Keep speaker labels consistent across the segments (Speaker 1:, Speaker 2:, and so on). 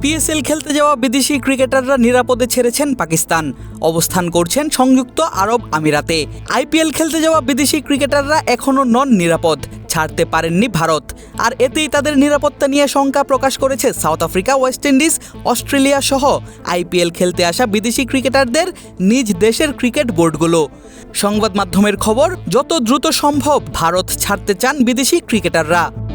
Speaker 1: PSL খেলতে যাওয়া বিদেশি ক্রিকেটাররা নিরাপদে ছেড়েছেন পাকিস্তান। অবস্থান করছেন সংযুক্ত আরব আমিরাতে। আইপিএল খেলতে যাওয়া বিদেশি ক্রিকেটাররা এখনও নন নিরাপদ ছাড়তে পারেননি ভারত। আর এতেই তাদের নিরাপত্তা নিয়ে শঙ্কা প্রকাশ করেছে South Africa, West Indies, Australia সহ। আইপিএল খেলতে আসা বিদেশি ক্রিকেটারদের নিজ দেশের ক্রিকেট বোর্ডগুলো। সংবাদ মাধ্যমের খবর, যত দ্রুত সম্ভব ভারত ছাড়তে চান বিদেশি ক্রিকেটাররা।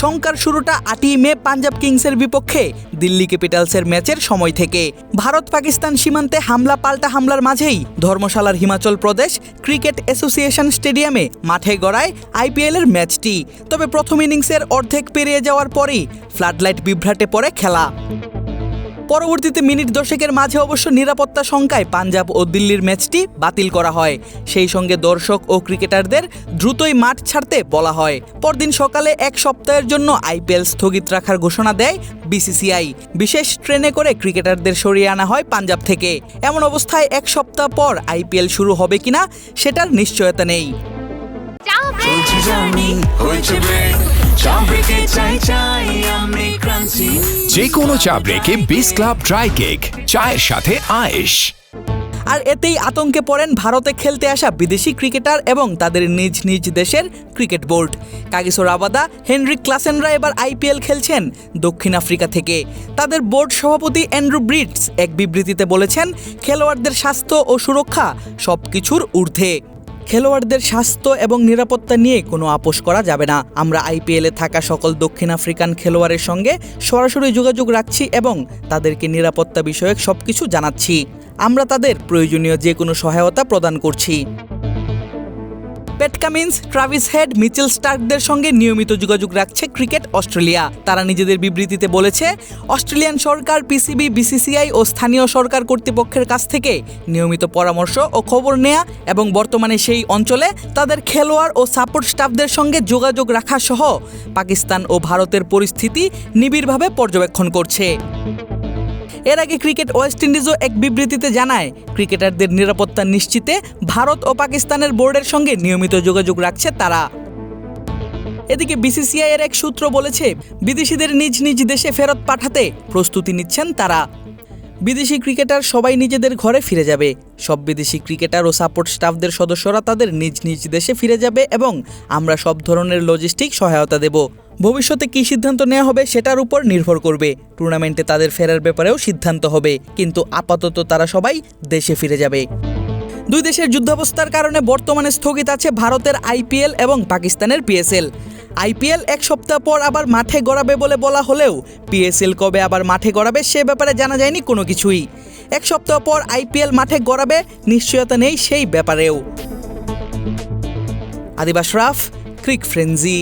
Speaker 1: শঙ্কার শুরুটা আটই মে পাঞ্জাব কিংসের বিপক্ষে দিল্লি ক্যাপিটালসের ম্যাচের সময় থেকে। ভারত পাকিস্তান সীমান্তে হামলা পাল্টা হামলার মাঝেই ধর্মশালার হিমাচল প্রদেশ ক্রিকেট অ্যাসোসিয়েশন স্টেডিয়ামে মাঠে গড়ায় আইপিএলের ম্যাচটি। তবে প্রথম ইনিংসের অর্ধেক পেরিয়ে যাওয়ার পরেই ফ্লাডলাইট বিভ্রাটে পড়ে খেলা। পরবর্তীতে মিনিট দশেকের মাঝে অবশ্য নিরাপত্তা শঙ্কায় পাঞ্জাব ও দিল্লির ম্যাচটি বাতিল করা হয়। সেই সঙ্গে দর্শক ও ক্রিকেটারদের দ্রুতই মাঠ ছাড়তে বলা হয়। পরদিন সকালে এক সপ্তাহের জন্য আইপিএল স্থগিত রাখার ঘোষণা দেয় বিসিসিআই। বিশেষ ট্রেনে করে ক্রিকেটারদের সরিয়ে আনা হয় পাঞ্জাব থেকে। এমন অবস্থায় এক সপ্তাহ পর আইপিএল শুরু হবে কিনা সেটার নিশ্চয়তা নেই।
Speaker 2: চলছে জানি হয়েছে ব্রেক। চা ব্রেকে। চাই চাই
Speaker 3: যে কোনো চা ব্রেকে বিস ক্লাব ড্রাই কেক চায়ের সাথে আয়েশ।
Speaker 1: আর এতেই আতঙ্কে পড়েন ভারতে খেলতে আসা বিদেশি ক্রিকেটার এবং তাদের নিজ নিজ দেশের cricket board. Kagiso Rabada Heinrich ক্লাসেনরা এবার আইপিএল খেলছেন দক্ষিণ আফ্রিকা থেকে। তাদের বোর্ড সভাপতি অ্যান্ড্রু ব্রিটস এক বিবৃতিতে বলেছেন, খেলোয়াড়দের স্বাস্থ্য ও সুরক্ষা সব কিছুর ঊর্ধ্বে। খেলোয়াড়দের স্বাস্থ্য এবং নিরাপত্তা নিয়ে কোনো আপোষ করা যাবে না। আমরা আইপিএলে থাকা সকল দক্ষিণ আফ্রিকান খেলোয়াড়ের সঙ্গে সরাসরি যোগাযোগ রাখছি এবং তাদেরকে নিরাপত্তা বিষয়ক সব কিছু জানাচ্ছি। আমরা তাদের প্রয়োজনীয় যে কোনো সহায়তা প্রদান করছি। Pat Cummins, Travis Head, Mitchell স্টার্কদের সঙ্গে নিয়মিত যোগাযোগ রাখছে ক্রিকেট অস্ট্রেলিয়া। তারা নিজেদের বিবৃতিতে বলেছে, অস্ট্রেলিয়ান সরকার, পিসিবি, বিসিসিআই ও স্থানীয় সরকার কর্তৃপক্ষের কাছ থেকে নিয়মিত পরামর্শ ও খবর নেয়া এবং বর্তমানে সেই অঞ্চলে তাদের খেলোয়াড় ও সাপোর্ট স্টাফদের সঙ্গে যোগাযোগ রাখা সহ পাকিস্তান ও ভারতের পরিস্থিতি নিবিড়ভাবে পর্যবেক্ষণ করছে। এর আগে ক্রিকেট ওয়েস্ট ইন্ডিজও এক বিবৃতিতে জানায়, ক্রিকেটারদের নিরাপত্তা নিশ্চিতে ভারত ও পাকিস্তানের বোর্ডের সঙ্গে নিয়মিত যোগাযোগ রাখছে তারা। এদিকে বিসিসিআই এর এক সূত্র বলেছে, বিদেশিদের নিজ নিজ দেশে ফেরত পাঠাতে প্রস্তুতি নিচ্ছেন তারা। বিদেশি ক্রিকেটার সবাই নিজেদের ঘরে ফিরে যাবে। সব বিদেশি ক্রিকেটার ও সাপোর্ট স্টাফদের সদস্যরা তাদের নিজ নিজ দেশে ফিরে যাবে এবং আমরা সব ধরনের লজিস্টিক সহায়তা দেব। ভবিষ্যতে কী সিদ্ধান্ত নেওয়া হবে সেটার উপর নির্ভর করবে। টুর্নামেন্টে তাদের ফেরার ব্যাপারেও সিদ্ধান্ত হবে, কিন্তু আপাতত তারা সবাই দেশে ফিরে যাবে। দুই দেশের যুদ্ধাবস্থার কারণে বর্তমানে স্থগিত আছে ভারতের আইপিএল এবং পাকিস্তানের পিএসএল। আইপিএল এক সপ্তাহ পর আবার মাঠে গড়াবে বলে বলা হলেও পিএসএল কবে আবার মাঠে গড়াবে সে ব্যাপারে জানা যায়নি কোনো কিছুই। এক সপ্তাহ পর আইপিএল মাঠে গড়াবে নিশ্চয়তা নেই সেই ব্যাপারেও। আদিবাস রাফ, ক্রিক ফ্রেন্জি